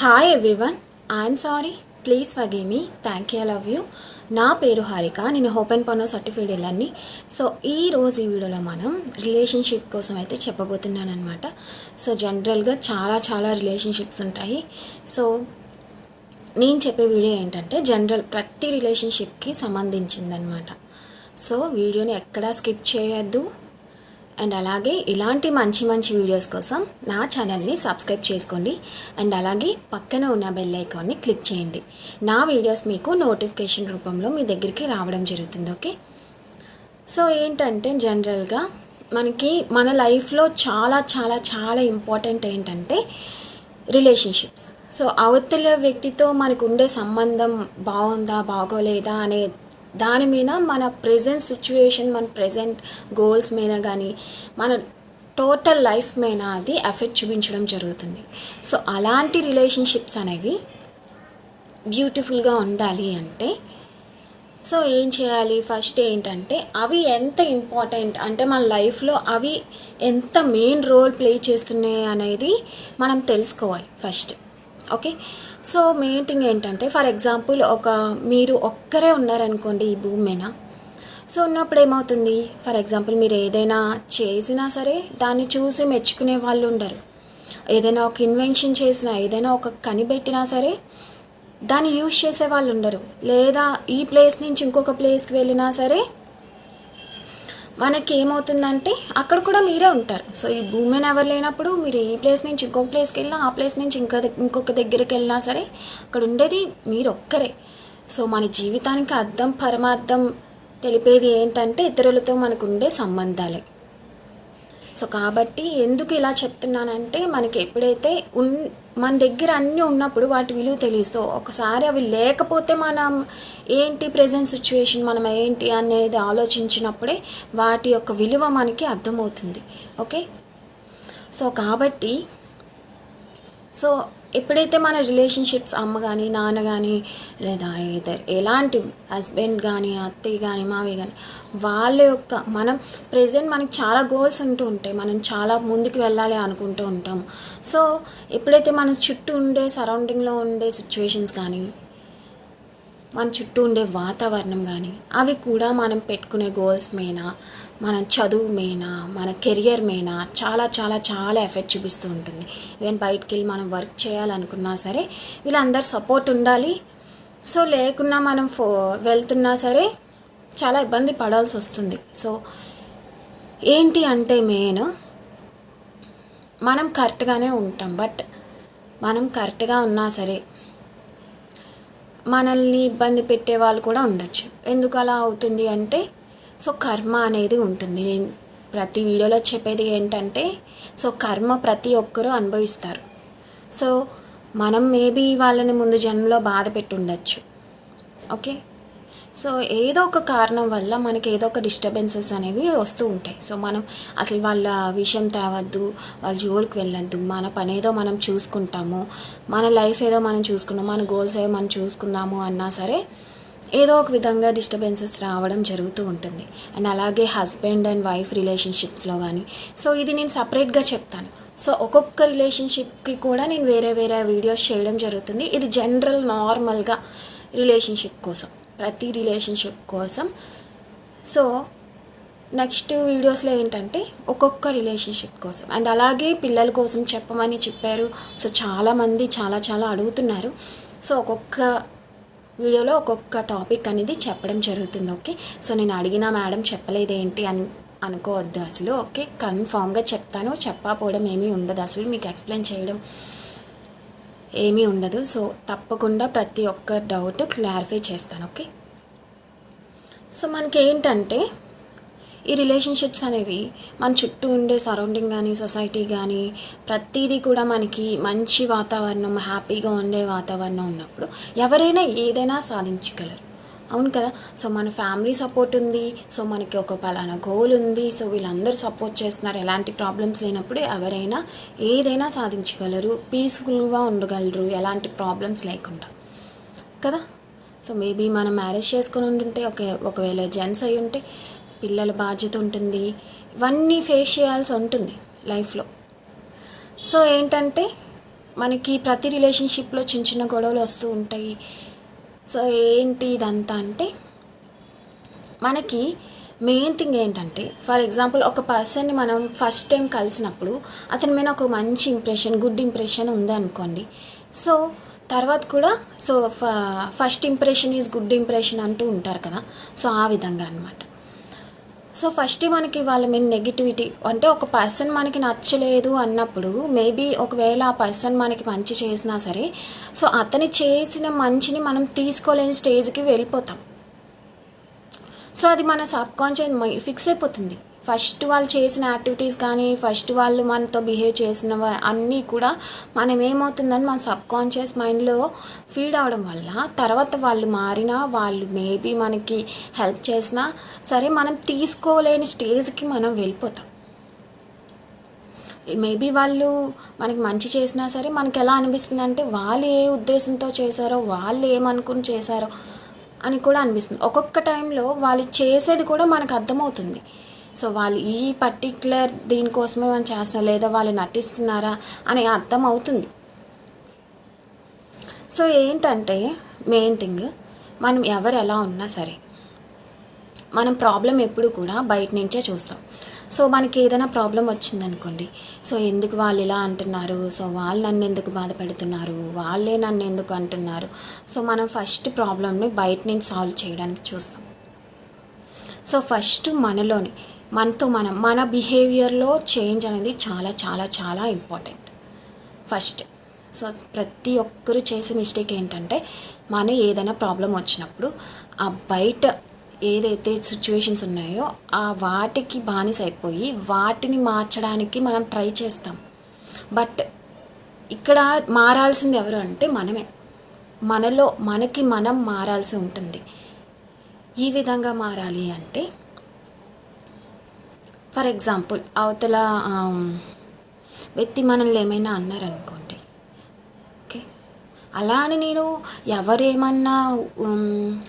Hi everyone I'm sorry please వగే me thank you love you నా పేరు హారిక. నేను hope and పనో certified వెళ్ళండి so ఈ రోజు ఈ వీడియోలో మనం రిలేషన్షిప్ కోసం అయితే చెప్పబోతున్నాను అనమాట సో జనరల్గా చాలా చాలా రిలేషన్షిప్స్ ఉంటాయి. సో నేను చెప్పే వీడియో ఏంటంటే జనరల్ ప్రతి రిలేషన్షిప్కి సంబంధించిందనమాట సో వీడియోని ఎక్కడా స్కిప్ చేయొద్దు. అండ్ అలాగే ఇలాంటి మంచి మంచి వీడియోస్ కోసం నా ఛానల్ని సబ్స్క్రైబ్ చేసుకోండి. అండ్ అలాగే పక్కన ఉన్న బెల్ ఐకాన్ని క్లిక్ చేయండి. నా వీడియోస్ మీకు నోటిఫికేషన్ రూపంలో మీ దగ్గరికి రావడం జరుగుతుంది ఓకే? సో ఏంటంటే జనరల్గా మనకి మన లైఫ్లో చాలా చాలా చాలా ఇంపార్టెంట్ ఏంటంటే రిలేషన్షిప్స్. సో అవతల వ్యక్తితో మనకు ఉండే సంబంధం బాగుందా బాగోలేదా అనే దాని మీద మన ప్రజెంట్ సిచ్యువేషన్ మన ప్రజెంట్ గోల్స్ మీద కానీ మన టోటల్ లైఫ్ మీద అది ఎఫెక్ట్ చూపించడం జరుగుతుంది. సో అలాంటి రిలేషన్షిప్స్ అనేవి బ్యూటిఫుల్గా ఉండాలి అంటే సో ఏం చేయాలి? ఫస్ట్ ఏంటంటే అవి ఎంత ఇంపార్టెంట్ అంటే మన లైఫ్లో అవి ఎంత మెయిన్ రోల్ ప్లే చేస్తున్నాయి అనేది మనం తెలుసుకోవాలి first okay so main thing ఏంటంటే ఫర్ ఎగ్జాంపుల్ ఒక మీరు ఒక్కరే ఉన్నారనుకోండి ఈ భూమి మీద సో ఉన్నప్పుడు ఏమవుతుంది? ఫర్ ఎగ్జాంపుల్ మీరు ఏదైనా చేసినా సరే దాన్ని చూసి మెచ్చుకునే వాళ్ళు ఉండరు. ఏదైనా ఒక ఇన్వెన్షన్ చేసినా ఏదైనా ఒక కనిపెట్టినా సరే దాన్ని యూజ్ చేసే వాళ్ళు ఉండరు. లేదా ఈ ప్లేస్ నుంచి ఇంకొక ప్లేస్కి వెళ్ళినా సరే మనకి ఏమవుతుందంటే అక్కడ కూడా మీరే ఉంటారు. సో ఈ భూమి ఎవరు లేనప్పుడు మీరు ఈ ప్లేస్ నుంచి ఇంకొక ప్లేస్కి వెళ్ళినా ఆ ప్లేస్ నుంచి ఇంకో ఇంకొక దగ్గరికి వెళ్ళినా సరే అక్కడ ఉండేది మీరు ఒక్కరే సో మన జీవితానికి అర్థం పరమార్థం తెలిపేది ఏంటంటే ఇతరులతో మనకు ఉండే సంబంధాలే. సో కాబట్టి ఎందుకు ఇలా చెప్తున్నానంటే మనకి ఎప్పుడైతే ఉన్ మన దగ్గర అన్నీ ఉన్నప్పుడు వాటి విలువ తెలియదు. సో ఒకసారి అవి లేకపోతే మనం ఏంటి ప్రజెంట్ సిచ్యువేషన్ మనం ఏంటి అనేది ఆలోచించినప్పుడే వాటి యొక్క విలువ మనకి అర్థమవుతుంది. ఓకే? సో కాబట్టి సో ఎప్పుడైతే మన రిలేషన్షిప్స్ అమ్మ కానీ నాన్న కానీ లేదా ఇద్దరు ఎలాంటి హస్బెండ్ కానీ అత్తయ్య కానీ మావయ్య కానీ వాళ్ళ యొక్క మనం ప్రజెంట్ మనకి చాలా గోల్స్ ఉంటూ ఉంటాయి. మనం చాలా ముందుకు వెళ్ళాలి అనుకుంటూ ఉంటాం సో ఎప్పుడైతే మన చుట్టూ ఉండే సరౌండింగ్లో ఉండే సిచ్యువేషన్స్ కానీ మన చుట్టూ ఉండే వాతావరణం కానీ అవి కూడా మనం పెట్టుకునే గోల్స్ మీద మన చదువు మీద మన కెరియర్ మీద చాలా చాలా చాలా ఎఫెక్ట్ చూపిస్తూ ఉంటుంది. ఈవెన్ బయటికి వెళ్ళి మనం వర్క్ చేయాలనుకున్నా సరే వీళ్ళందరు సపోర్ట్ ఉండాలి. సో లేకున్నా మనం ఫో వెళ్తున్నా సరే చాలా ఇబ్బంది పడాల్సి వస్తుంది. సో ఏంటి అంటే మెయిన్ మనం కరెక్ట్గానే ఉంటాం. బట్ మనం కరెక్ట్గా ఉన్నా సరే మనల్ని ఇబ్బంది పెట్టే వాళ్ళు కూడా ఉండొచ్చు. ఎందుకు అలా అవుతుంది అంటే సో కర్మ అనేది ఉంటుంది. నేను ప్రతి వీడియోలో చెప్పేది ఏంటంటే సో కర్మ ప్రతి ఒక్కరూ అనుభవిస్తారు. సో మనం మేబీ వాళ్ళని ముందు జన్మలో బాధ పెట్టి ఓకే? సో ఏదో ఒక కారణం వల్ల మనకి ఏదో ఒక డిస్టర్బెన్సెస్ అనేవి వస్తూ ఉంటాయి. సో మనం అసలు వాళ్ళ విషయం తేవద్దు వాళ్ళ జోలికి వెళ్ళొద్దు మన పని ఏదో మనం చూసుకుంటాము మన లైఫ్ ఏదో మనం చూసుకున్నాం మన గోల్స్ ఏదో మనం చూసుకుందాము అన్నా సరే ఏదో ఒక విధంగా డిస్టర్బెన్సెస్ రావడం జరుగుతూ ఉంటుంది. అండ్ అలాగే హస్బెండ్ అండ్ వైఫ్ రిలేషన్షిప్స్లో కానీ సో ఇది నేను సపరేట్గా చెప్తాను. సో ఒక్కొక్క రిలేషన్షిప్కి కూడా నేను వేరే వేరే వీడియోస్ చేయడం జరుగుతుంది. ఇది జనరల్ నార్మల్గా రిలేషన్షిప్ కోసం. ప్రతి రిలేషన్షిప్ కోసం. సో నెక్స్ట్ వీడియోస్లో ఏంటంటే ఒక్కొక్క రిలేషన్షిప్ కోసం. అండ్ అలాగే పిల్లల కోసం చెప్పమని చెప్పారు. సో చాలామంది చాలా చాలా అడుగుతున్నారు. సో ఒక్కొక్క వీడియోలో ఒక్కొక్క టాపిక్ అనేది చెప్పడం జరుగుతుంది ఓకే? సో నేను అడిగిన మేడం చెప్పలేదు ఏంటి అని అనుకోవద్దు అసలు ఓకే? కన్ఫామ్గా చెప్తాను చెప్పకపోవడం ఏమీ ఉండదు. అసలు మీకు ఎక్స్ప్లెయిన్ చేయడం ఏమీ ఉండదు. సో తప్పకుండా ప్రతి ఒక్క డౌట్ క్లారిఫై చేస్తాను ఓకే? సో మనకి ఏంటంటే ఈ రిలేషన్షిప్స్ అనేవి మన చుట్టూ ఉండే సరౌండింగ్ కానీ సొసైటీ కానీ ప్రతిదీ కూడా మనకి మంచి వాతావరణం హ్యాపీగా ఉండే వాతావరణం ఉన్నప్పుడు ఎవరైనా ఏదైనా సాధించగలరు. అవును కదా? సో మన ఫ్యామిలీ సపోర్ట్ ఉంది. సో మనకి ఒక పలానా గోల్ ఉంది. సో వీళ్ళందరూ సపోర్ట్ చేస్తున్నారు. ఎలాంటి ప్రాబ్లమ్స్ లేనప్పుడు ఎవరైనా ఏదైనా సాధించగలరు. పీస్ఫుల్గా ఉండగలరు. ఎలాంటి ప్రాబ్లమ్స్ లేకుండా. కదా? సో మేబీ మనం మ్యారేజ్ చేసుకొని ఉంటుంటే ఒక ఒకవేళ జెంట్స్ అయి ఉంటే పిల్లల బాధ్యత ఉంటుంది. ఇవన్నీ ఫేస్ చేయాల్సి ఉంటుంది లైఫ్లో సో ఏంటంటే మనకి ప్రతి రిలేషన్షిప్లో చిన్న చిన్న గొడవలు వస్తూ ఉంటాయి. సో ఏంటి ఇదంతా అంటే మనకి మెయిన్ థింగ్ ఏంటంటే ఫర్ ఎగ్జాంపుల్ ఒక పర్సన్ని మనం ఫస్ట్ టైం కలిసినప్పుడు అతని మీద ఒక మంచి ఇంప్రెషన్ గుడ్ ఇంప్రెషన్ ఉందనుకోండి సో తర్వాత కూడా so first impression is good impression అంటూ ఉంటారు కదా. సో ఆ విధంగా అనమాట సో ఫస్ట్ మనకి వాళ్ళ మీద నెగిటివిటీ అంటే ఒక పర్సన్ మనకి నచ్చలేదు అన్నప్పుడు మేబీ ఒకవేళ ఆ పర్సన్ మనకి మంచి చేసినా సరే సో అతని చేసిన మంచిని మనం తీసుకోలేని స్టేజ్కి వెళ్ళిపోతాం. సో అది మన సబ్కాన్షియస్ ఫిక్స్ అయిపోతుంది. ఫస్ట్ వాళ్ళు చేసిన యాక్టివిటీస్ కానీ ఫస్ట్ వాళ్ళు మనతో బిహేవ్ చేసిన అన్నీ కూడా మనం ఏమవుతుందని మన సబ్ కాన్షియస్ మైండ్లో ఫీడ్ అవడం వల్ల తర్వాత వాళ్ళు మారినా వాళ్ళు మేబీ మనకి హెల్ప్ చేసినా సరే మనం తీసుకోలేని స్టేజ్కి మనం వెళ్ళిపోతాం. మేబీ వాళ్ళు మనకి మంచి చేసినా సరే మనకి ఎలా అనిపిస్తుంది అంటే వాళ్ళు ఏ ఉద్దేశంతో చేశారో వాళ్ళు ఏమనుకుని చేశారో అని కూడా అనిపిస్తుంది. ఒక్కొక్క టైంలో వాళ్ళు చేసేది కూడా మనకు అర్థమవుతుంది. సో వాళ్ళు ఈ పర్టిక్యులర్ దీనికోసమే మనం చేస్తున్నారు లేదా వాళ్ళు నటిస్తున్నారా అని అర్థం అవుతుంది సో ఏంటంటే మెయిన్ థింగ్ మనం ఎవరు ఎలా ఉన్నా సరే మనం ప్రాబ్లం ఎప్పుడు కూడా బయట నుంచే చూస్తాం. సో మనకి ఏదైనా ప్రాబ్లం వచ్చిందనుకోండి సో ఎందుకు వాళ్ళు ఇలా అంటున్నారు? సో వాళ్ళు నన్ను ఎందుకు బాధపడుతున్నారు వాళ్ళే నన్ను ఎందుకు అంటున్నారు? సో మనం ఫస్ట్ ప్రాబ్లమ్ని బయట నుంచి సాల్వ్ చేయడానికి చూస్తాం. సో ఫస్ట్ మనలోని మనతో మనం మన బిహేవియర్లో చేంజ్ అనేది చాలా చాలా చాలా ఇంపార్టెంట్ ఫస్ట్ సో ప్రతి ఒక్కరు చేసే మిస్టేక్ ఏంటంటే మన ఏదైనా ప్రాబ్లం వచ్చినప్పుడు ఆ బయట ఏదైతే సిచ్యువేషన్స్ ఉన్నాయో ఆ వాటికి బానిస అయిపోయి వాటిని మార్చడానికి మనం ట్రై చేస్తాం. బట్ ఇక్కడ మారాల్సింది ఎవరు అంటే మనమే. మనలో మనకి మనం మారాల్సి ఉంటుంది. ఈ విధంగా మారాలి అంటే ఫర్ ఎగ్జాంపుల్ అవతల వ్యక్తి మనల్ని ఏమైనా అన్నారనుకోండి ఓకే? అలా అని నేను ఎవరేమన్నా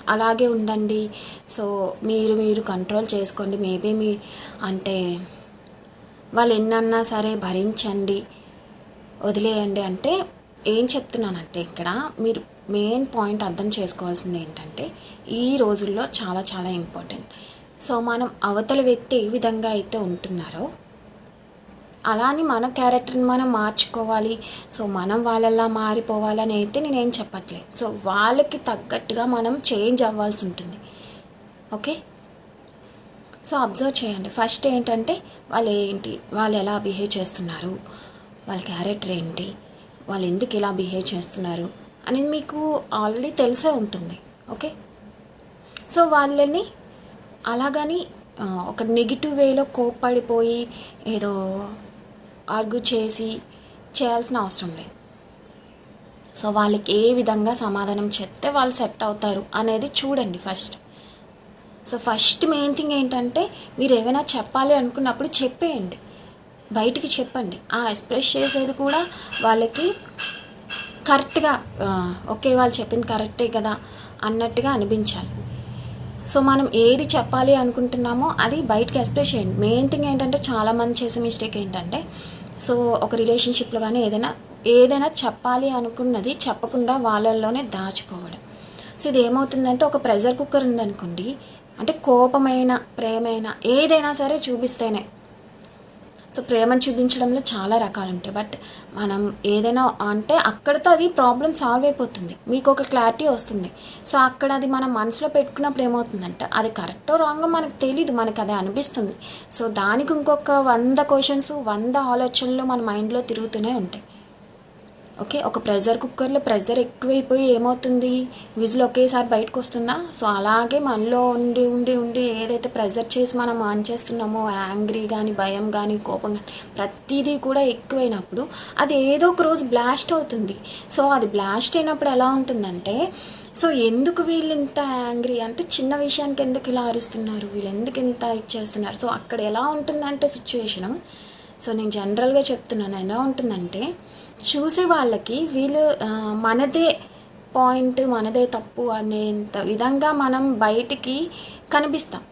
అలాగే ఉండండి సో మీరు మీరు కంట్రోల్ చేసుకోండి మేబీ మీ అంటే వాళ్ళు ఎన్నన్నా సరే భరించండి వదిలేయండి అంటే ఏం చెప్తున్నానంటే ఇక్కడ మీరు మెయిన్ పాయింట్ అర్థం చేసుకోవాల్సింది ఏంటంటే ఈ రోజుల్లో చాలా చాలా ఇంపార్టెంట్ సో మనం అవతల వ్యక్తి ఏ విధంగా అయితే ఉంటున్నారో అలాని మన క్యారెక్టర్ని మనం మార్చుకోవాలి. సో మనం వాళ్ళలా మారిపోవాలని అయితే నేనేం చెప్పట్లేదు. సో వాళ్ళకి తగ్గట్టుగా మనం చేంజ్ అవ్వాల్సి ఉంటుంది. ఓకే? సో అబ్జర్వ్ చేయండి. ఫస్ట్ ఏంటంటే వాళ్ళు ఏంటి? వాళ్ళు ఎలా బిహేవ్ చేస్తున్నారు? వాళ్ళ క్యారెక్టర్ ఏంటి? వాళ్ళు ఎందుకు ఇలా బిహేవ్ చేస్తున్నారు? అనేది మీకు ఆల్రెడీ తెలిసే ఉంటుంది. ఓకే? సో వాళ్ళని అలాగని ఒక నెగిటివ్ వేలో కోప్పడిపోయి ఏదో ఆర్గ్యూ చేసి చేయాల్సిన అవసరం లేదు. సో వాళ్ళకి ఏ విధంగా సమాధానం చెప్తే వాళ్ళు సెట్ అవుతారు అనేది చూడండి first. So first main thing ఏంటంటే మీరు ఏమైనా చెప్పాలి అనుకున్నప్పుడు చెప్పేయండి. బయటికి చెప్పండి. ఆ ఎక్స్ప్రెస్ చేసేది కూడా వాళ్ళకి కరెక్ట్గా ఓకే వాళ్ళు చెప్పింది కరెక్టే కదా అన్నట్టుగా అనిపించాలి. సో మనం ఏది చెప్పాలి అనుకుంటున్నామో అది బయటకి ఎక్స్ప్రెస్ చేయండి. మెయిన్ థింగ్ ఏంటంటే చాలామంది చేసే మిస్టేక్ ఏంటంటే సో ఒక రిలేషన్షిప్లో కానీ ఏదైనా ఏదైనా చెప్పాలి అనుకున్నది చెప్పకుండా వాళ్ళల్లోనే దాచుకోవడం. సో ఇది ఏమవుతుందంటే ఒక ప్రెషర్ కుక్కర్ ఉందనుకోండి అంటే కోపమైన ప్రేమైన ఏదైనా సరే చూపిస్తేనే సో ప్రేమను చూపించడంలో చాలా రకాలు ఉంటాయి బట్ మనం ఏదైనా అంటే అక్కడితో అది ప్రాబ్లం సాల్వ్ అయిపోతుంది. మీకు ఒక క్లారిటీ వస్తుంది. సో అక్కడ అది మనం మనసులో పెట్టుకున్నప్పుడు ఏమవుతుందంటే అది కరెక్టో రాంగో మనకు తెలియదు మనకు అది అనిపిస్తుంది. సో దానికి ఇంకొక వంద క్వశ్చన్స్ వంద ఆలోచనలు మన మైండ్లో తిరుగుతూనే ఉంటాయి. ఓకే ఒక ప్రెషర్ కుక్కర్లో ప్రెషర్ ఎక్కువైపోయి ఏమవుతుంది? విజిల్ ఒకేసారి బయటకు వస్తుందా సో అలాగే మనలో ఉండి ఉండి ఉండి ఏదైతే ప్రెషర్ చేసి మనం ఆన్ చేస్తున్నామో యాంగ్రీ కానీ భయం కానీ కోపం కానీ ప్రతిదీ కూడా ఎక్కువైనప్పుడు అది ఏదో ఒక రోజు బ్లాస్ట్ అవుతుంది. సో అది బ్లాస్ట్ అయినప్పుడు ఎలా ఉంటుందంటే సో ఎందుకు వీళ్ళు ఇంత యాంగ్రీ? అంటే చిన్న విషయానికి ఎందుకు ఇలా అరుస్తున్నారు? వీళ్ళు ఎందుకు ఇంత ఇచ్చేస్తున్నారు సో అక్కడ ఎలా ఉంటుందంటే సిచ్యువేషను సో నేను జనరల్గా చెప్తున్నాను. ఎలా ఉంటుందంటే చూసే వాళ్ళకి వీళ్ళు మనదే పాయింట్ మనదే తప్పు అనేంత విధంగా మనం బయటికి కనిపిస్తాం.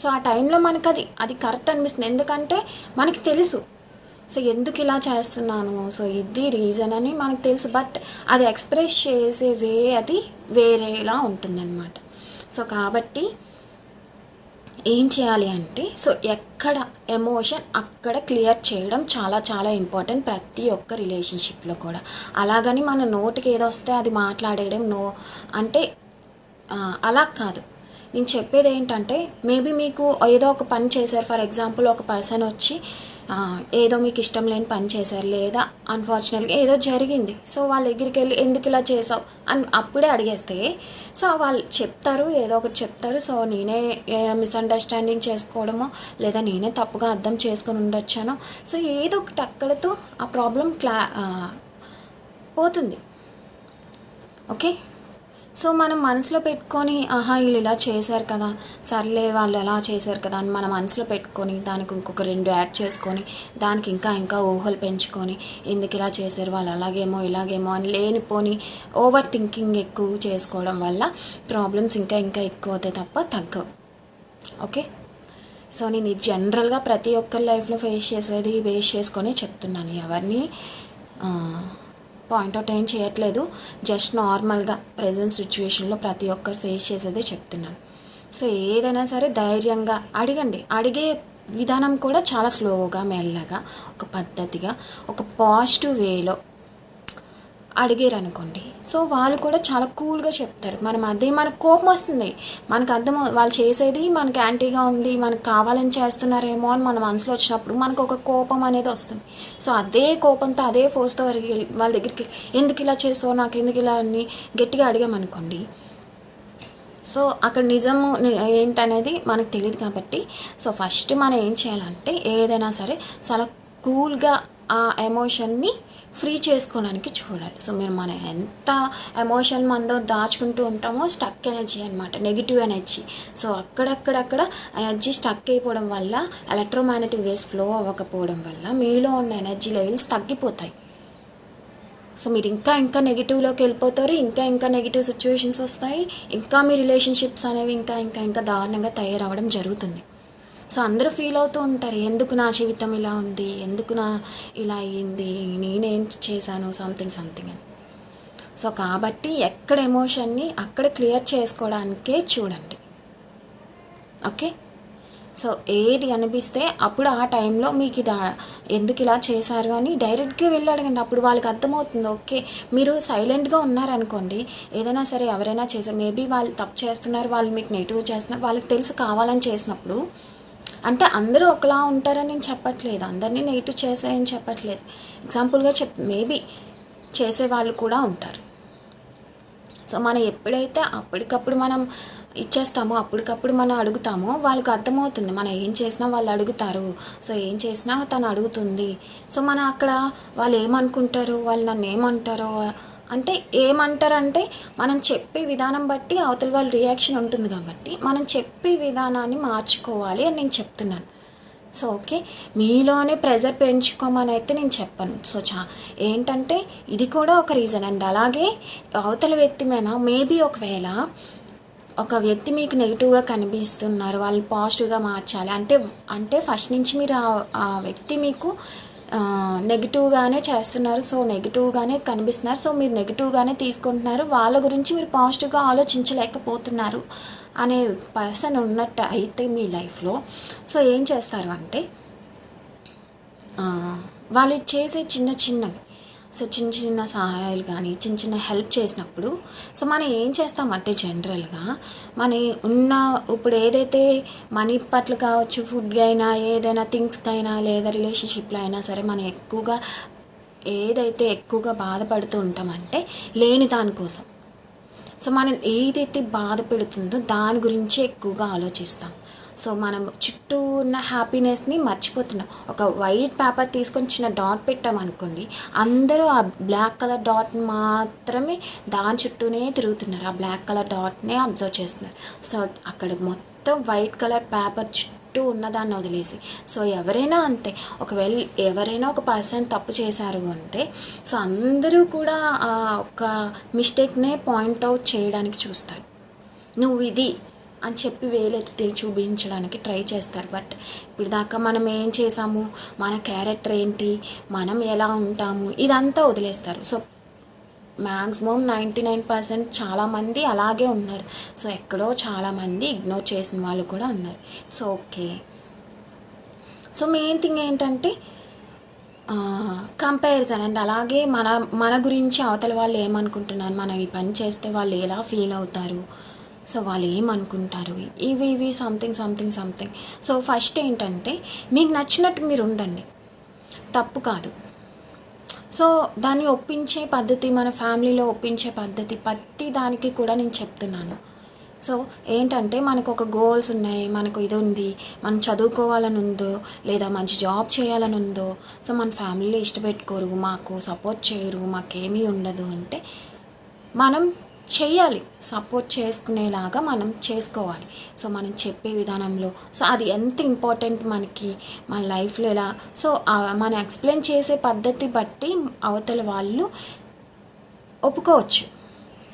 సో ఆ టైంలో మనకు అది అది కరెక్ట్ అనిపిస్తుంది. ఎందుకంటే మనకి తెలుసు. సో ఎందుకు ఇలా చేస్తున్నాను? సో ఇది రీజన్ అని మనకు తెలుసు. బట్ అది ఎక్స్ప్రెస్ చేసే వే అది వేరేలా ఉంటుందన్నమాట. సో కాబట్టి ఏం చేయాలి అంటే సో ఎక్కడ ఎమోషన్ అక్కడ క్లియర్ చేయడం చాలా చాలా ఇంపార్టెంట్ ప్రతి ఒక్క రిలేషన్షిప్లో కూడా. అలాగని మన నోటికి ఏదో వస్తే అది మాట్లాడేయడం నో అంటే అలా కాదు. నేను చెప్పేది ఏంటంటే మేబీ మీకు ఏదో ఒక పని చేశారు. ఫర్ ఎగ్జాంపుల్ ఒక పర్సన్ వచ్చి ఏదో మీకు ఇష్టం లేని పని చేశారు లేదా అన్ఫార్చునేట్గా ఏదో జరిగింది. సో వాళ్ళ దగ్గరికి వెళ్ళి ఎందుకు ఇలా చేసావు? అని అప్పుడే అడిగేస్తే సో వాళ్ళు చెప్తారు ఏదో ఒకటి చెప్తారు. సో నేనే మిస్అండర్స్టాండింగ్ చేసుకోవడమో లేదా నేనే తప్పుగా అర్థం చేసుకొని ఉండొచ్చానో సో ఏదో ఒకటి అక్కడతో ఆ ప్రాబ్లం క్లా పోతుంది. ఓకే సో మనం మనసులో పెట్టుకొని ఆహా వీళ్ళు ఇలా చేశారు కదా సర్లే వాళ్ళు ఎలా చేశారు కదా అని మన మనసులో పెట్టుకొని దానికి ఇంకొక రెండు యాడ్ చేసుకొని దానికి ఇంకా ఇంకా ఊహలు పెంచుకొని ఎందుకు ఇలా చేశారు? వాళ్ళు అలాగేమో ఇలాగేమో అని లేనిపోని ఓవర్ థింకింగ్ ఎక్కువ చేసుకోవడం వల్ల ప్రాబ్లమ్స్ ఇంకా ఇంకా ఎక్కువ అవుతాయి తప్ప తగ్గవు. ఓకే? సో నేను ఇది జనరల్గా ప్రతి ఒక్కరి లైఫ్లో ఫేస్ చేసేది బేస్ చేసుకొని చెప్తున్నాను ఎవరిని పాయింట్అవుట్ ఏం చేయట్లేదు జస్ట్ నార్మల్గా ప్రజెంట్ సిచ్యువేషన్లో ప్రతి ఒక్కరు ఫేస్ చేసేదే చెప్తున్నాను. సో ఏదైనా సరే ధైర్యంగా అడగండి. అడిగే విధానం కూడా చాలా స్లోగా మెల్లగా ఒక పద్ధతిగా ఒక పాజిటివ్ వేలో అడిగారు అనుకోండి సో వాళ్ళు కూడా చాలా కూల్గా చెప్తారు. మనం అదే మనకు కోపం వస్తుంది. మనకు అర్థం వాళ్ళు చేసేది మనకి యాంటీగా ఉంది మనకు కావాలని చేస్తున్నారేమో అని మన మనసులో వచ్చినప్పుడు మనకు ఒక కోపం అనేది వస్తుంది. సో అదే కోపంతో అదే ఫోర్స్తో వారికి వాళ్ళ దగ్గరికి ఎందుకు ఇలా చేసావు నాకు ఎందుకు ఇలా అని గట్టిగా అడిగామనుకోండి. సో అక్కడ నిజము ఏంటనేది మనకు తెలియదు కాబట్టి సో ఫస్ట్ మనం ఏం చేయాలంటే ఏదైనా సరే చాలా కూల్గా ఆ ఎమోషన్ని ఫ్రీ చేసుకోవడానికి చూడాలి. సో మీరు మనం ఎంత ఎమోషన్ మనతో దాచుకుంటూ ఉంటామో స్టక్ ఎనర్జీ అనమాట నెగిటివ్ ఎనర్జీ. సో అక్కడక్కడక్కడ ఎనర్జీ స్టక్ అయిపోవడం వల్ల ఎలక్ట్రోమాగ్నెటిక్ వేవ్స్ ఫ్లో అవ్వకపోవడం వల్ల మీలో ఉన్న ఎనర్జీ లెవెల్స్ తగ్గిపోతాయి. సో మీరు ఇంకా ఇంకా నెగిటివ్లోకి వెళ్ళిపోతారు ఇంకా ఇంకా నెగిటివ్ సిచ్యువేషన్స్ వస్తాయి ఇంకా మీ రిలేషన్షిప్స్ అనేవి ఇంకా ఇంకా ఇంకా దారుణంగా తయారవడం జరుగుతుంది. సో అందరూ ఫీల్ అవుతూ ఉంటారు ఎందుకు నా జీవితం ఇలా ఉంది? ఎందుకు నా ఇలా అయ్యింది నేనేం చేశాను? సంథింగ్ సంథింగ్ అని. సో కాబట్టి ఎక్కడ ఎమోషన్ని అక్కడ క్లియర్ చేసుకోవడానికే చూడండి. ఓకే? సో ఏది అనిపిస్తే అప్పుడు ఆ టైంలో మీకు ఇది ఎందుకు ఇలా చేశారు? అని డైరెక్ట్గా వెళ్ళి అడగండి. అప్పుడు వాళ్ళకి అర్థమవుతుంది. ఓకే మీరు సైలెంట్గా ఉన్నారనుకోండి ఏదైనా సరే ఎవరైనా చేశారు మేబీ వాళ్ళు తప్పు చేస్తున్నారు వాళ్ళు మీకు నెగిటివ్ చేస్తున్నారు వాళ్ళకి తెలుసు కావాలని చేసినప్పుడు అంటే అందరూ ఒకలా ఉంటారని నేను చెప్పట్లేదు. అందరినీ నెగిటివ్ చేసేయని చెప్పట్లేదు. ఎగ్జాంపుల్గా చెప్ మేబీ చేసే వాళ్ళు కూడా ఉంటారు. సో మనం ఎప్పుడైతే అప్పటికప్పుడు మనం ఇచ్చేస్తామో అప్పటికప్పుడు మనం అడుగుతామో వాళ్ళకి అర్థమవుతుంది. మనం ఏం చేసినా వాళ్ళు అడుగుతారు. సో ఏం చేసినా తను అడుగుతుంది. సో మనం అక్కడ వాళ్ళు ఏమనుకుంటారు? వాళ్ళు నన్ను ఏమంటారో అంటే ఏమంటారంటే మనం చెప్పే విధానం బట్టి అవతల వాళ్ళ రియాక్షన్ ఉంటుంది కాబట్టి మనం చెప్పే విధానాన్ని మార్చుకోవాలి అని నేను చెప్తున్నాను. సో ఓకే మీలోనే ప్రెజర్ పెంచుకోమని అయితే నేను చెప్పను. సో చా ఏంటంటే ఇది కూడా ఒక రీజన్ అండ్ అలాగే అవతల వ్యక్తి మీద మేబీ ఒకవేళ ఒక వ్యక్తి మీకు నెగిటివ్గా కనిపిస్తున్నారు వాళ్ళని పాజిటివ్గా మార్చాలి అంటే అంటే ఫస్ట్ నుంచి మీరు ఆ వ్యక్తి మీకు నెగిటివ్గానే చేస్తున్నారు. సో నెగిటివ్గానే కనిపిస్తున్నారు. సో మీరు నెగిటివ్గానే తీసుకుంటున్నారు. వాళ్ళ గురించి మీరు పాజిటివ్గా ఆలోచించలేకపోతున్నారు అనే పర్సన్ ఉన్నట్టు అయితే మీ లైఫ్లో సో ఏం చేస్తారు అంటే వాళ్ళు చేసే చిన్న చిన్నవి సో చిన్న చిన్న సహాయాలు కానీ చిన్న చిన్న హెల్ప్ చేసినప్పుడు సో మనం ఏం చేస్తామంటే జనరల్గా మన ఉన్న ఇప్పుడు ఏదైతే మనీ పట్ల కావచ్చు ఫుడ్ అయినా ఏదైనా థింగ్స్కి అయినా లేదా రిలేషన్షిప్లో అయినా సరే మనం ఎక్కువగా ఏదైతే ఎక్కువగా బాధపడుతూ ఉంటామంటే లేని దానికోసం సో మనం ఏదైతే బాధ పెడుతుందో దాని గురించి ఎక్కువగా ఆలోచిస్తాం. సో మనం చుట్టూ ఉన్న హ్యాపీనెస్ని మర్చిపోతున్నాం. ఒక వైట్ పేపర్ తీసుకొని చిన్న డాట్ పెట్టామనుకోండి అందరూ ఆ బ్లాక్ కలర్ డాట్ మాత్రమే దాని చుట్టూనే తిరుగుతున్నారు. ఆ బ్లాక్ కలర్ డాట్నే అబ్జర్వ్ చేస్తున్నారు. సో అక్కడ మొత్తం వైట్ కలర్ పేపర్ చుట్టూ ఉన్నదాన్ని వదిలేసి సో ఎవరైనా అంతే. ఒకవేళ ఎవరైనా ఒక పర్సన్ తప్పు చేశారు అంటే సో అందరూ కూడా ఒక మిస్టేక్నే పాయింట్ అవుట్ చేయడానికి చూస్తారు. నువ్వు ఇది అని చెప్పి వేలెత్తి చూపించడానికి ట్రై చేస్తారు. బట్ ఇప్పుడు దాకా మనం ఏం చేసాము మన క్యారెక్టర్ ఏంటి? మనం ఎలా ఉంటాము? ఇదంతా వదిలేస్తారు. So maximum ninety nine percent చాలామంది అలాగే ఉన్నారు. సో ఎక్కడో చాలామంది ఇగ్నోర్ చేసిన వాళ్ళు కూడా ఉన్నారు. So okay. So main thing ఏంటంటే కంపారిజన్. అండ్ అలాగే మన మన గురించి అవతల వాళ్ళు ఏమనుకుంటున్నారు? మనం ఈ పని చేస్తే వాళ్ళు ఎలా ఫీల్ అవుతారు? సో వాళ్ళు ఏమనుకుంటారు? ఇవి ఇవి something something something so first ఏంటంటే మీకు నచ్చినట్టు మీరు ఉండండి. తప్పు కాదు. సో దాన్ని ఒప్పించే పద్ధతి మన ఫ్యామిలీలో ఒప్పించే పద్ధతి ప్రతి దానికి కూడా నేను చెప్తున్నాను. సో ఏంటంటే మనకు ఒక గోల్స్ ఉన్నాయి మనకు ఇది ఉంది మనం చదువుకోవాలని ఉందో లేదా మంచి జాబ్ చేయాలని ఉందో సో మన ఫ్యామిలీలో ఇష్టపెట్టుకోరు మాకు సపోర్ట్ చేయరు మాకేమీ ఉండదు అంటే మనం చేయాలి. సపోర్ట్ చేసుకునేలాగా మనం చేసుకోవాలి. సో మనం చెప్పే విధానంలో సో అది ఎంత ఇంపార్టెంట్ మనకి మన లైఫ్లో ఎలా సో మనం ఎక్స్ప్లెయిన్ చేసే పద్ధతి బట్టి అవతల వాళ్ళు ఒప్పుకోవచ్చు.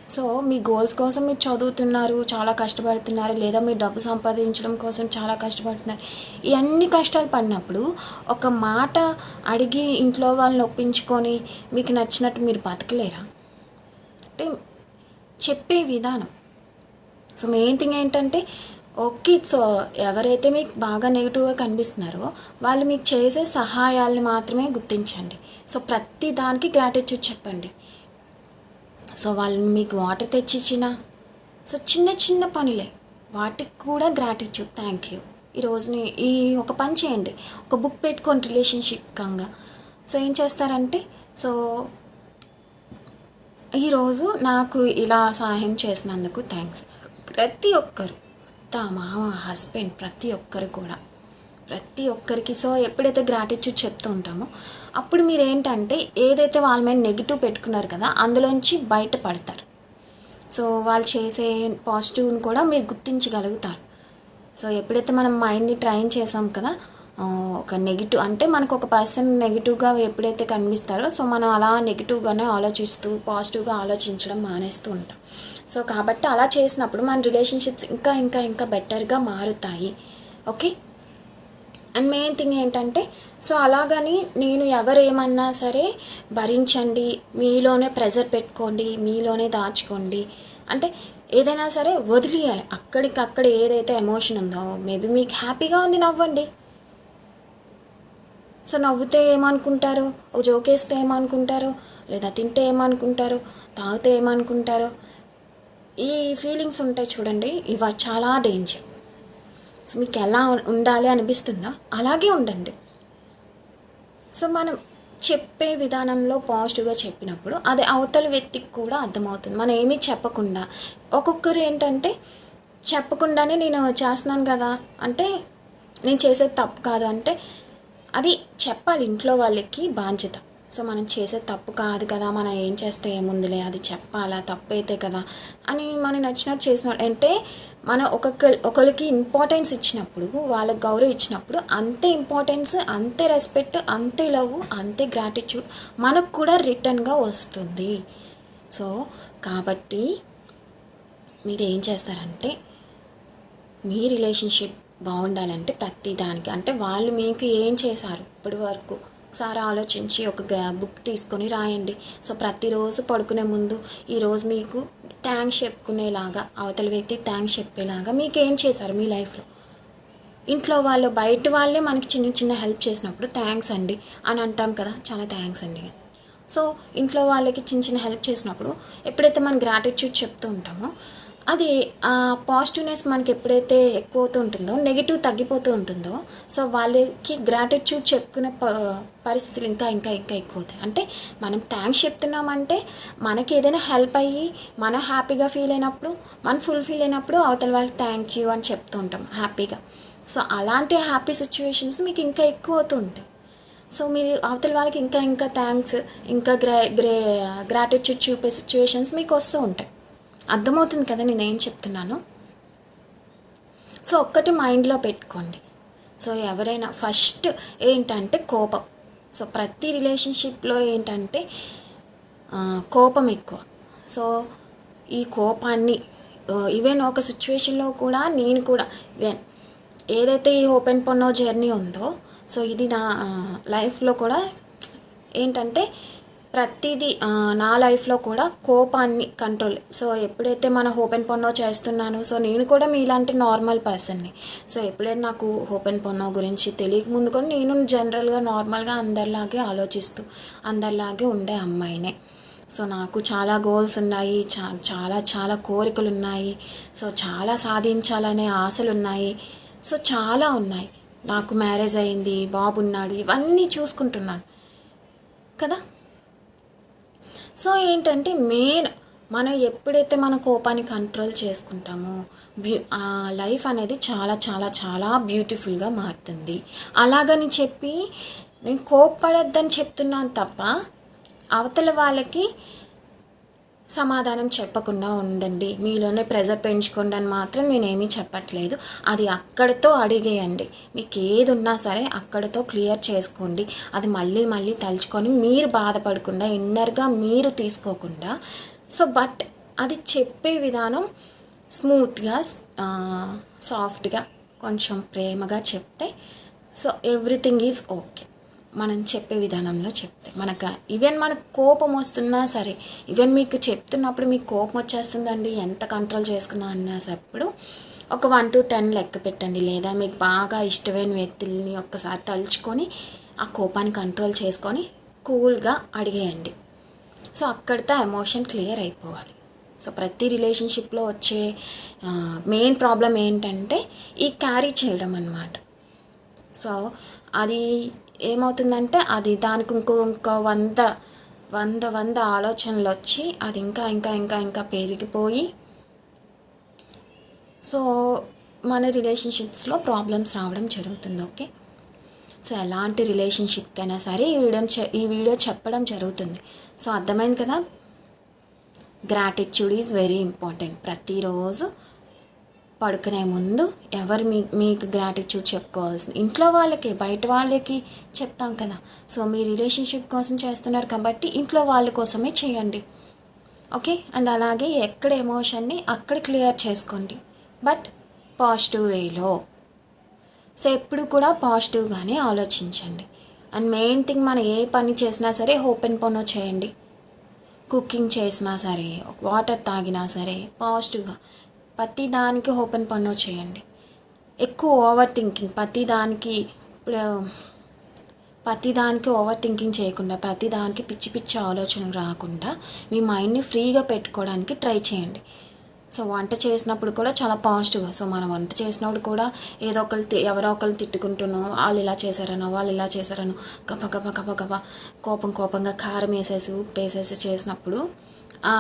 సో మీ గోల్స్ కోసం మీరు చదువుతున్నారు చాలా కష్టపడుతున్నారు లేదా మీరు డబ్బు సంపాదించడం కోసం చాలా కష్టపడుతున్నారు. ఇవన్నీ కష్టాలు పడినప్పుడు ఒక మాట అడిగి ఇంట్లో వాళ్ళని ఒప్పించుకొని మీకు నచ్చినట్టు మీరు బతకలేరా? అంటే చెప్పే విధానం. సో మెయిన్ థింగ్ ఏంటంటే ఓకే సో ఎవరైతే మీకు బాగా నెగిటివ్గా కనిపిస్తున్నారో వాళ్ళు మీకు చేసే సహాయాలను మాత్రమే గుర్తించండి. సో ప్రతి దానికి గ్రాటిట్యూడ్ చెప్పండి. సో వాళ్ళు మీకు వాటర్ తెచ్చిచ్చిన సో చిన్న చిన్న పనులే. వాటికి కూడా గ్రాటిట్యూడ్ థ్యాంక్ యూ ఈరోజుని ఈ ఒక పని చేయండి. ఒక బుక్ పెట్టుకోండి రిలేషన్షిప్ కంగా. సో ఏం చేస్తారంటే సో ఈరోజు నాకు ఇలా సహాయం చేసినందుకు థ్యాంక్స్ ప్రతి ఒక్కరు అత్త మామ హస్బెండ్ ప్రతి ఒక్కరు కూడా ప్రతి ఒక్కరికి. సో ఎప్పుడైతే గ్రాటిట్యూడ్ చెప్తూ ఉంటామో అప్పుడు మీరు ఏంటంటే ఏదైతే వాళ్ళ మీద నెగిటివ్ పెట్టుకున్నారు కదా అందులోంచి బయటపడతారు. సో వాళ్ళు చేసే పాజిటివ్ని కూడా మీరు గుర్తించగలుగుతారు. సో ఎప్పుడైతే మనం మైండ్ని ట్రైన్ చేసాం కదా ఒక నెగిటివ్ అంటే మనకు ఒక పర్సన్ నెగిటివ్గా ఎప్పుడైతే కనిపిస్తారో సో మనం అలా నెగిటివ్గానే ఆలోచిస్తూ పాజిటివ్గా ఆలోచించడం మానేస్తూ ఉంటాం. సో కాబట్టి అలా చేసినప్పుడు మన రిలేషన్షిప్స్ ఇంకా ఇంకా ఇంకా బెటర్గా మారుతాయి. ఓకే అండ్ మెయిన్ థింగ్ ఏంటంటే సో అలాగని నేను ఎవరు ఏమన్నా సరే భరించండి మీలోనే ప్రెజర్ పెట్టుకోండి మీలోనే దాచుకోండి. అంటే ఏదైనా సరే వదిలేయాలి. అక్కడికక్కడ ఏదైతే ఎమోషన్ ఉందో మేబీ మీకు హ్యాపీగా ఉంది నవ్వండి. సో నవ్వుతే ఏమనుకుంటారు? ఒక జోకేస్తే ఏమనుకుంటారు? లేదా తింటే ఏమనుకుంటారు? తాగితే ఏమనుకుంటారు? ఈ ఫీలింగ్స్ ఉంటాయి చూడండి ఇవి చాలా డేంజర్ సో మీకు ఎలా ఉండాలి అనిపిస్తుందా? అలాగే ఉండండి. సో మనం చెప్పే విధానంలో పాజిటివ్గా చెప్పినప్పుడు అది అవతల వ్యక్తికి కూడా అర్థమవుతుంది. మనం ఏమీ చెప్పకుండా ఒక్కొక్కరు ఏంటంటే చెప్పకుండానే నేను చేస్తున్నాను కదా అంటే నేను చేసేది తప్పు కాదు అంటే అది చెప్పాలి ఇంట్లో వాళ్ళకి బాధ్యత. సో మనం చేసే తప్పు కాదు కదా మనం ఏం చేస్తే ఏముందిలే అది చెప్పాలా తప్పు అయితే కదా అని మనం నచ్చినట్టు చేసిన అంటే మన ఒక్కొక్క ఒకరికి ఇంపార్టెన్స్ ఇచ్చినప్పుడు వాళ్ళకి గౌరవం ఇచ్చినప్పుడు అంతే ఇంపార్టెన్స్ అంతే రెస్పెక్ట్ అంతే లవ్ అంతే గ్రాటిట్యూడ్ మనకు కూడా రిటర్న్గా వస్తుంది. సో కాబట్టి మీరు ఏం చేస్తారంటే మీ రిలేషన్షిప్ బాగుండాలంటే ప్రతి దానికి. అంటే వాళ్ళు మీకు ఏం చేశారు ఇప్పటి వరకు? ఒకసారి ఆలోచించి ఒక బుక్ తీసుకొని రాయండి. సో ప్రతిరోజు పడుకునే ముందు ఈరోజు మీకు థ్యాంక్స్ చెప్పుకునేలాగా అవతల వ్యక్తి థ్యాంక్స్ చెప్పేలాగా మీకు ఏం చేశారు మీ లైఫ్లో? ఇంట్లో వాళ్ళు బయట వాళ్ళే మనకి చిన్న చిన్న హెల్ప్ చేసినప్పుడు థ్యాంక్స్ అండి అని అంటాం కదా చాలా థ్యాంక్స్ అండి. సో ఇంట్లో వాళ్ళకి చిన్న చిన్న హెల్ప్ చేసినప్పుడు ఎప్పుడైతే మనం గ్రాటిట్యూడ్ చెప్తూ ఉంటామో అది ఆ పాజిటివ్నెస్ మనకి ఎప్పుడైతే ఎక్కువ అవుతూ ఉంటుందో నెగిటివ్ తగ్గిపోతూ ఉంటుందో సో వాళ్ళకి గ్రాటిట్యూడ్ చెప్పుకునే ప పరిస్థితులు ఇంకా ఇంకా ఇంకా ఎక్కువ అవుతాయి అంటే మనం థ్యాంక్స్ చెప్తున్నామంటే మనకి ఏదైనా హెల్ప్ అయ్యి మనం హ్యాపీగా ఫీల్ అయినప్పుడు మనం ఫుల్ ఫీల్ అయినప్పుడు అవతల వాళ్ళకి థ్యాంక్ యూ అని చెప్తూ ఉంటాం హ్యాపీగా సో అలాంటి హ్యాపీ సిచ్యువేషన్స్ మీకు ఇంకా ఎక్కువ అవుతూ ఉంటాయి సో మీరు అవతల వాళ్ళకి ఇంకా ఇంకా థ్యాంక్స్ ఇంకా గ్రా గ్రే గ్రాటిట్యూడ్ చూపే సిచ్యువేషన్స్ మీకు వస్తూ ఉంటాయి అర్థమవుతుంది కదా నేను ఏం చెప్తున్నాను? సో ఒక్కటి మైండ్లో పెట్టుకోండి. సో ఎవరైనా ఫస్ట్ ఏంటంటే కోపం. సో ప్రతి రిలేషన్షిప్లో ఏంటంటే కోపం ఎక్కువ. సో ఈ కోపాన్ని ఈవెన్ ఒక సిచ్యువేషన్లో కూడా నేను కూడా ఈవెన్ ఏదైతే ఈ ఓపెన్ పొన్నో జర్నీ ఉందో సో ఇది నా లైఫ్లో కూడా ఏంటంటే ప్రతిదీ నా లైఫ్లో కూడా కోపాన్ని కంట్రోల్. సో ఎప్పుడైతే మన ఓపెన్ పొన్నో చేస్తున్నాను సో నేను కూడా మీలాంటి నార్మల్ పర్సన్ని. సో ఎప్పుడైతే నాకు ఓపెన్ పొన్నో గురించి తెలియక ముందు కూడా నేను జనరల్గా నార్మల్గా అందరిలాగే ఆలోచిస్తూ అందరిలాగే ఉండే అమ్మాయినే. సో నాకు చాలా గోల్స్ ఉన్నాయి చా చాలా చాలా కోరికలు ఉన్నాయి సో చాలా సాధించాలనే ఆశలు ఉన్నాయి సో చాలా ఉన్నాయి. నాకు మ్యారేజ్ అయింది బాబు ఉన్నాడు ఇవన్నీ చూసుకుంటున్నాను. కదా? సో ఏంటంటే మెయిన్ మనం ఎప్పుడైతే మన కోపాన్ని కంట్రోల్ చేసుకుంటామో బ్యూ ఆ లైఫ్ అనేది చాలా చాలా చాలా బ్యూటిఫుల్గా మారుతుంది. అలాగని చెప్పి నేను కోప్పడద్దని చెప్తున్నాను తప్ప అవతల వాళ్ళకి సమాధానం చెప్పకుండా ఉండండి. మీలోనే ప్రెజర్ పెంచుకోండి అని మాత్రం నేనేమీ చెప్పట్లేదు. అది అక్కడితో అడిగేయండి. మీకు ఏది ఉన్నా సరే అక్కడితో క్లియర్ చేసుకోండి. అది మళ్ళీ మళ్ళీ తలుచుకొని మీరు బాధపడకుండా ఇన్నర్గా మీరు తీసుకోకుండా. సో బట్ అది చెప్పే విధానం స్మూత్గా సాఫ్ట్గా కొంచెం ప్రేమగా చెప్తే సో ఎవ్రీథింగ్ ఈజ్ ఓకే మనం చెప్పే విధానంలో చెప్తే. మనకు ఈవెన్ మనకు కోపం వస్తున్నా సరే ఈవెన్ మీకు చెప్తున్నప్పుడు మీకు కోపం వచ్చేస్తుందండి ఎంత కంట్రోల్ చేసుకున్నా అన్నప్పుడు ఒక వన్ టు టెన్ లెక్క పెట్టండి. లేదా మీకు బాగా ఇష్టమైన వ్యక్తుల్ని ఒక్కసారి తలుచుకొని ఆ కోపాన్ని కంట్రోల్ చేసుకొని కూల్గా అడిగేయండి. సో అక్కడితో ఎమోషన్ క్లియర్ అయిపోవాలి. సో ప్రతి రిలేషన్షిప్లో వచ్చే మెయిన్ ప్రాబ్లం ఏంటంటే ఈ క్యారీ చేయడం అన్నమాట. సో అది ఏమవుతుందంటే అది దానికి ఇంకో ఇంకో వంద వంద వంద ఆలోచనలు వచ్చి అది ఇంకా ఇంకా ఇంకా ఇంకా పెరిగిపోయి సో మన రిలేషన్షిప్స్లో ప్రాబ్లమ్స్ రావడం జరుగుతుంది ఓకే? సో ఎలాంటి రిలేషన్షిప్కైనా సరే ఈ వీడియో ఈ వీడియో చెప్పడం జరుగుతుంది. సో అర్థమైంది కదా? Gratitude is very important. ప్రతిరోజు పడుకునే ముందు ఎవరు మీ మీకు గ్రాటిట్యూడ్ చెప్పుకోవాల్సింది. ఇంట్లో వాళ్ళకి బయట వాళ్ళకి చెప్తాం కదా. సో మీ రిలేషన్షిప్ కోసం చేస్తున్నారు కాబట్టి ఇంట్లో వాళ్ళ కోసమే చేయండి. ఓకే అండ్ అలాగే ఎక్కడ ఎమోషన్ని అక్కడ క్లియర్ చేసుకోండి. బట్ పాజిటివ్ వేలో సో ఎప్పుడు కూడా పాజిటివ్గానే ఆలోచించండి. అండ్ మెయిన్ థింగ్ మనం ఏ పని చేసినా సరే ఓపెన్ పొనో చేయండి. కుకింగ్ చేసినా సరే వాటర్ తాగినా సరే పాజిటివ్గా ప్రతి దానికి ఓపెన్ పన్ను చేయండి. ఎక్కువ ఓవర్ థింకింగ్ ప్రతి దానికి ఇప్పుడు ప్రతి దానికి ఓవర్ థింకింగ్ చేయకుండా ప్రతి దానికి పిచ్చి పిచ్చి ఆలోచనలు రాకుండా మీ మైండ్ని ఫ్రీగా పెట్టుకోవడానికి ట్రై చేయండి. సో వంట చేసినప్పుడు కూడా చాలా పాజిటివ్గా సో మనం వంట చేసినప్పుడు కూడా ఏదో ఒకరు ఎవరో ఒకరు తిట్టుకుంటున్నాం వాళ్ళు ఇలా చేశారనో వాళ్ళు ఇలా చేశారనో గబ గబ గబ గబ కోపం కోపంగా కారం వేసేసి ఉప్పు వేసేసి చేసినప్పుడు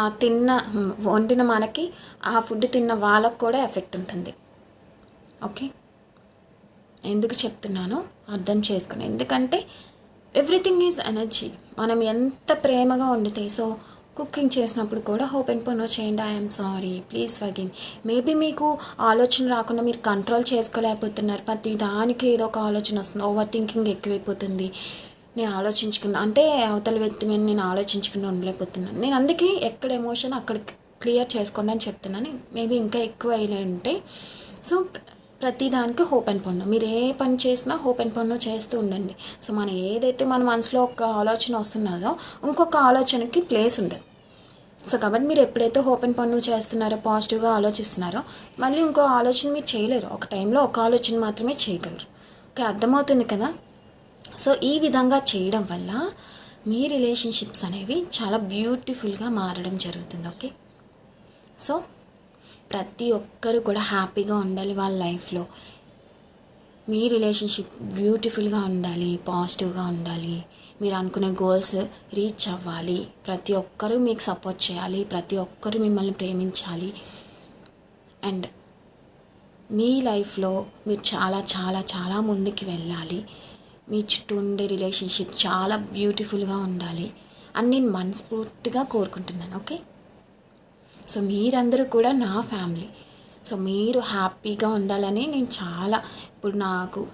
తిన్న వండిన మనకి ఆ ఫుడ్ తిన్న వాళ్ళకు కూడా ఎఫెక్ట్ ఉంటుంది. ఓకే? ఎందుకు చెప్తున్నానో అర్థం చేసుకుని. ఎందుకంటే ఎవ్రీథింగ్ ఈజ్ ఎనర్జీ. మనం ఎంత ప్రేమగా వండితే సో కుకింగ్ చేసినప్పుడు కూడా ఓపెన్ పొనో చేయండి ఐఎమ్ సారీ ప్లీజ్ వగిన్ మేబీ మీకు ఆలోచన రాకుండా మీరు కంట్రోల్ చేసుకోలేకపోతున్నారు. ప్రతి దానికి ఏదో ఒక ఆలోచన వస్తుంది. ఓవర్ థింకింగ్ ఎక్కువైపోతుంది. నేను ఆలోచించుకున్నా. అంటే అవతల వ్యక్తి మీద నేను ఆలోచించకుండా ఉండలేకపోతున్నాను. నేను అందుకే ఎక్కడ ఎమోషన్ అక్కడ క్లియర్ చేసుకోండి అని చెప్తున్నాను. మేబీ ఇంకా ఎక్కువ అయినా ఉంటే సో ప్రతి దానికి ఓపెన్ పన్ను మీరు ఏ పని చేసినా ఓపెన్ పన్ను చేస్తూ ఉండండి. సో మనం ఏదైతే మన మనసులో ఒక ఆలోచన వస్తున్నదో ఇంకొక ఆలోచనకి ప్లేస్ ఉండదు. సో కాబట్టి మీరు ఎప్పుడైతే ఓపెన్ పన్ను చేస్తున్నారో పాజిటివ్గా ఆలోచిస్తున్నారో మళ్ళీ ఇంకో ఆలోచన మీరు చేయలేరు. ఒక టైంలో ఒక ఆలోచన మాత్రమే చేయగలరు. ఓకే అర్థమవుతుంది కదా? సో ఈ విధంగా చేయడం వల్ల మీ రిలేషన్షిప్స్ అనేవి చాలా బ్యూటిఫుల్గా మారడం జరుగుతుంది ఓకే? సో ప్రతి ఒక్కరు కూడా హ్యాపీగా ఉండాలి వాళ్ళ లైఫ్లో. మీ రిలేషన్షిప్ బ్యూటిఫుల్గా ఉండాలి పాజిటివ్గా ఉండాలి. మీరు అనుకునే గోల్స్ రీచ్ అవ్వాలి. ప్రతి ఒక్కరూ మీకు సపోర్ట్ చేయాలి ప్రతి ఒక్కరూ మిమ్మల్ని ప్రేమించాలి. అండ్ మీ లైఫ్లో మీరు చాలా చాలా చాలా ముందుకు వెళ్ళాలి. మీ చుట్టూ ఉండే రిలేషన్షిప్ చాలా బ్యూటిఫుల్గా ఉండాలి. అని నేను మనస్ఫూర్తిగా కోరుకుంటున్నాను ఓకే? సో మీరందరూ కూడా నా ఫ్యామిలీ. సో మీరు హ్యాపీగా ఉండాలని నేను చాలా ఇప్పుడు నాకు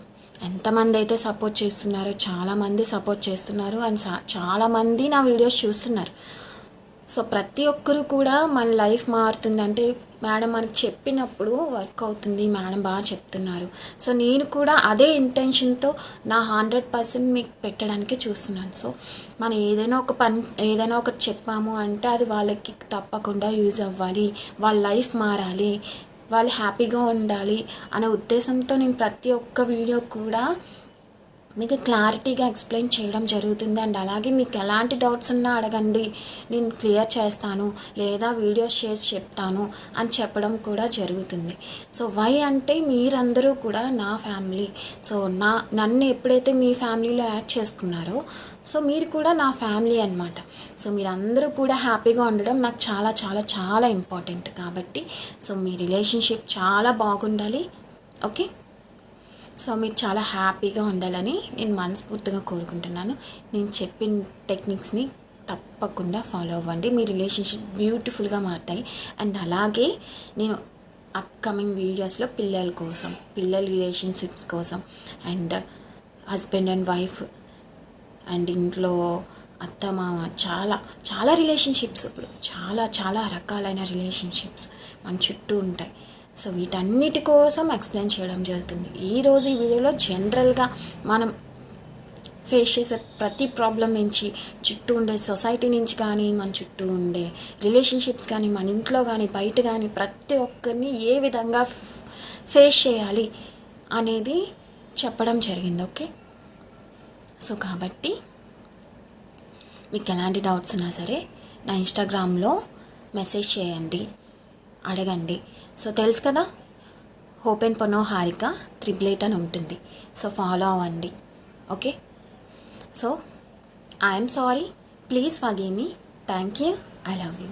ఎంతమంది అయితే సపోర్ట్ చేస్తున్నారో చాలామంది సపోర్ట్ చేస్తున్నారు అండ్ చాలామంది నా వీడియోస్ చూస్తున్నారు. సో ప్రతి ఒక్కరు కూడా మన లైఫ్ మారుతుందంటే మేడం మనకి చెప్పినప్పుడు వర్క్ అవుతుంది మేడం బాగా చెప్తున్నారు. సో నేను కూడా అదే ఇంటెన్షన్తో నా హండ్రెడ్ పర్సెంట్ మీకు పెట్టడానికి చూస్తున్నాను. సో మనం ఏదైనా ఒక పని ఏదైనా ఒకటి చెప్పాము అంటే అది వాళ్ళకి తప్పకుండా యూజ్ అవ్వాలి వాళ్ళ లైఫ్ మారాలి వాళ్ళు హ్యాపీగా ఉండాలి అనే ఉద్దేశంతో నేను ప్రతి ఒక్క వీడియో కూడా మీకు క్లారిటీగా ఎక్స్ప్లెయిన్ చేయడం జరుగుతుంది అండ్ అలాగే మీకు ఎలాంటి డౌట్స్ ఉన్నా అడగండి. నేను క్లియర్ చేస్తాను లేదా వీడియోస్ చేసి చెప్తాను అని చెప్పడం కూడా జరుగుతుంది. సో వై అంటే మీరందరూ కూడా నా ఫ్యామిలీ. సో నా నన్ను ఎప్పుడైతే మీ ఫ్యామిలీలో యాడ్ చేసుకున్నారో సో మీరు కూడా నా ఫ్యామిలీ అనమాట సో మీరందరూ కూడా హ్యాపీగా ఉండడం నాకు చాలా చాలా చాలా ఇంపార్టెంట్ కాబట్టి సో మీ రిలేషన్షిప్ చాలా బాగుండాలి. ఓకే? సో మీరు చాలా హ్యాపీగా ఉండాలని నేను మనస్ఫూర్తిగా కోరుకుంటున్నాను. నేను చెప్పిన టెక్నిక్స్ని తప్పకుండా ఫాలో అవ్వండి. మీ రిలేషన్షిప్ బ్యూటిఫుల్గా మారుతాయి. అండ్ అలాగే నేను అప్కమింగ్ వీడియోస్లో పిల్లల కోసం పిల్లల రిలేషన్షిప్స్ కోసం and husband and wife and ఇంట్లో అత్త మామ చాలా చాలా రిలేషన్షిప్స్ ఇప్పుడు. చాలా చాలా రకాలైన రిలేషన్షిప్స్ మన చుట్టూ ఉంటాయి. సో వీటన్నిటి కోసం ఎక్స్ప్లెయిన్ చేయడం జరుగుతుంది. ఈరోజు ఈ వీడియోలో జనరల్గా మనం ఫేస్ చేసే ప్రతి ప్రాబ్లం నుంచి చుట్టూ ఉండే సొసైటీ నుంచి కానీ మన చుట్టూ ఉండే రిలేషన్షిప్స్ కానీ మన ఇంట్లో కానీ బయట కానీ ప్రతి ఒక్కరిని ఏ విధంగా ఫేస్ చేయాలి అనేది చెప్పడం జరిగింది ఓకే సో కాబట్టి మీకు ఎలాంటి డౌట్స్ ఉన్నా సరే నా ఇన్స్టాగ్రామ్లో మెసేజ్ చేయండి అడగండి. సో తెలుసు కదా? ఓపెన్ పొనో హారిక త్రిబ్లేట్ అని ఉంటుంది. సో ఫాలో అవ్వండి. Okay so I'm sorry please forgive me thank you I love you